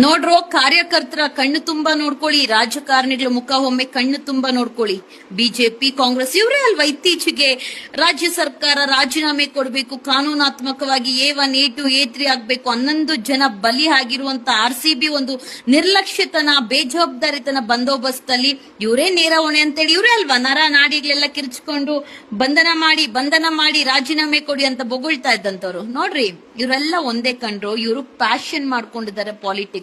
ನೋಡ್ರೋ ಕಾರ್ಯಕರ್ತರ ಕಣ್ಣು ತುಂಬಾ ನೋಡ್ಕೊಳ್ಳಿ, ರಾಜಕಾರಣಿಗಳ ಮುಖ ಒಮ್ಮೆ ಕಣ್ಣು ತುಂಬಾ ನೋಡ್ಕೊಳ್ಳಿ. ಬಿಜೆಪಿ, ಕಾಂಗ್ರೆಸ್ ಇವರೇ ಅಲ್ವಾ ಇತ್ತೀಚೆಗೆ ರಾಜ್ಯ ಸರ್ಕಾರ ರಾಜೀನಾಮೆ ಕೊಡಬೇಕು, ಕಾನೂನಾತ್ಮಕವಾಗಿ A one, A two, A three ಆಗ್ಬೇಕು, ಹನ್ನೊಂದು ಜನ ಬಲಿ ಆಗಿರುವಂತ ಆರ್ ಸಿ ಬಿ ಒಂದು ನಿರ್ಲಕ್ಷ್ಯತನ, ಬೇಜವಾಬ್ದಾರಿತನ ಬಂದೋಬಸ್ತ್ ಅಲ್ಲಿ ಇವರೇ ನೇರ ಹೊಣೆ ಅಂತೇಳಿ, ಇವರೇ ಅಲ್ವಾ ನರ ನಾಡಿಗಳೆಲ್ಲ ಕಿರ್ಚ್ಕೊಂಡು ಬಂಧನ ಮಾಡಿ ಬಂಧನ ಮಾಡಿ ರಾಜೀನಾಮೆ ಕೊಡಿ ಅಂತ ಬೊಗಳ್ತಾ ಇದ್ದಂತವ್ರು ನೋಡ್ರಿ, ಇವರೆಲ್ಲ ಒಂದೇ ಕಂಡ್ರು, ಇವರು ಪ್ಯಾಷನ್ ಮಾಡ್ಕೊಂಡಿದ್ದಾರೆ ಪಾಲಿಟಿಕ್ಸ್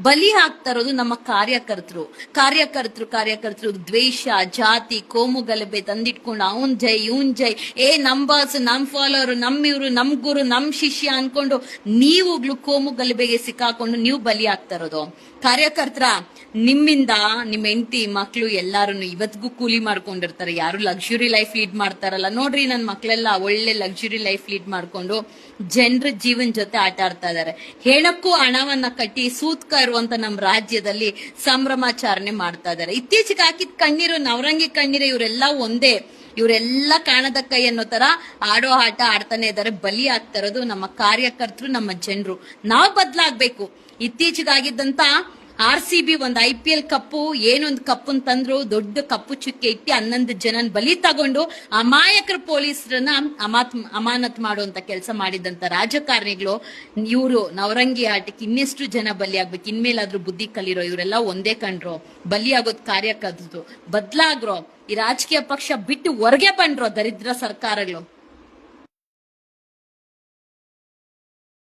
ಬಲಿ ಹಾಕ್ತಾ ಇರೋದು ನಮ್ಮ ಕಾರ್ಯಕರ್ತರು. ಕಾರ್ಯಕರ್ತರು ಕಾರ್ಯಕರ್ತರು, ದ್ವೇಷ, ಜಾತಿ, ಕೋಮು ಗಲಭೆ ತಂದಿಟ್ಕೊಂಡು ಅವನ್ ಜೈ, ಇವನ್ ಜೈ. ಏ, ನಮ್ ಬಾಸ್ ನಮ್ ಫಾಲೋವರ್ ನಮ್ ಇವ್ರು, ನಮ್ ಗುರು, ನಮ್ ಶಿಷ್ಯ ಅನ್ಕೊಂಡು ನೀವುಗಳು ಕೋಮು ಗಲಭೆಗೆ ಸಿಕ್ಕಾಕೊಂಡು ನೀವು ಬಲಿ ಆಗ್ತಾ ಇರೋದು. ಕಾರ್ಯಕರ್ತರ, ನಿಮ್ಮಿಂದ ನಿಮ್ಮ ಹೆಂಡತಿ ಮಕ್ಕಳು ಎಲ್ಲಾರು ಇವತ್ತಿಗೂ ಕೂಲಿ ಮಾಡ್ಕೊಂಡಿರ್ತಾರೆ. ಯಾರು ಲಕ್ಸುರಿ ಲೈಫ್ ಲೀಡ್ ಮಾಡ್ತಾರಲ್ಲ ನೋಡ್ರಿ ನನ್ ಮಕ್ಕಳೆಲ್ಲ ಒಳ್ಳೆ ಲಕ್ಸುರಿ ಲೈಫ್ ಲೀಡ್ ಮಾಡ್ಕೊಂಡು ಜನರ ಜೀವನ ಜೊತೆ ಆಟ ಆಡ್ತಾ ಇದಾರೆ. ಹೇಳಕ್ಕೂ ಹಣವನ್ನ ಕಟ್ಟಿ ಸೂತ್ಕ ಇರುವಂತ ನಮ್ಮ ರಾಜ್ಯದಲ್ಲಿ ಸಂಭ್ರಮಾಚರಣೆ ಮಾಡ್ತಾ ಇದ್ದಾರೆ. ಇತ್ತೀಚೆಗೆ ಹಾಕಿದ ಕಣ್ಣೀರು, ನವರಂಗಿ ಕಣ್ಣೀರು ಇವರೆಲ್ಲ ಒಂದೇ. ಇವರೆಲ್ಲ ಕಾಣದ ಕೈ ಅನ್ನೋ ತರ ಆಡೋ ಆಟ ಆಡ್ತಾನೆ ಇದ್ದಾರೆ. ಬಲಿ ಆಗ್ತಾ ಇರೋದು ನಮ್ಮ ಕಾರ್ಯಕರ್ತರು, ನಮ್ಮ ಜನರು. ನಾವು ಬದ್ಲಾಗ್ಬೇಕು. ಇತ್ತೀಚೆಗಾಗಿದ್ದಂತ ಆರ್ ಸಿ ಬಿ ಒಂದ್ ಐ ಪಿ ಎಲ್ ಕಪ್ಪು, ಏನೊಂದು ಕಪ್ಪನ್ ತಂದ್ರು, ದೊಡ್ಡ ಕಪ್ಪು ಚುಕ್ಕೆ ಇಟ್ಟಿ ಹನ್ನೊಂದು ಜನನ್ ಬಲಿ ತಗೊಂಡು ಅಮಾಯಕರ ಪೊಲೀಸರನ್ನ ಅಮಾತ್, ಅಮಾನತ್ ಮಾಡುವಂತ ಕೆಲಸ ಮಾಡಿದಂತ ರಾಜಕಾರಣಿಗಳು. ಇವರು ನವರಂಗಿ ಆಟಕ್ಕೆ ಇನ್ನೆಷ್ಟು ಜನ ಬಲಿ ಆಗ್ಬೇಕು, ಇನ್ಮೇಲಾದ್ರೂ ಬುದ್ಧಿ ಕಲಿರೋ ಇವರೆಲ್ಲ ಒಂದೇ ಕಂಡ್ರು. ಬಲಿ ಆಗೋದ್ ಕದ್ದು ಬದ್ಲಾಗ್ರೋ, ಈ ರಾಜಕೀಯ ಪಕ್ಷ ಬಿಟ್ಟು ಹೊರಗೆ ಬಂಡ್ರೋ ದರಿದ್ರ ಸರ್ಕಾರಗಳು.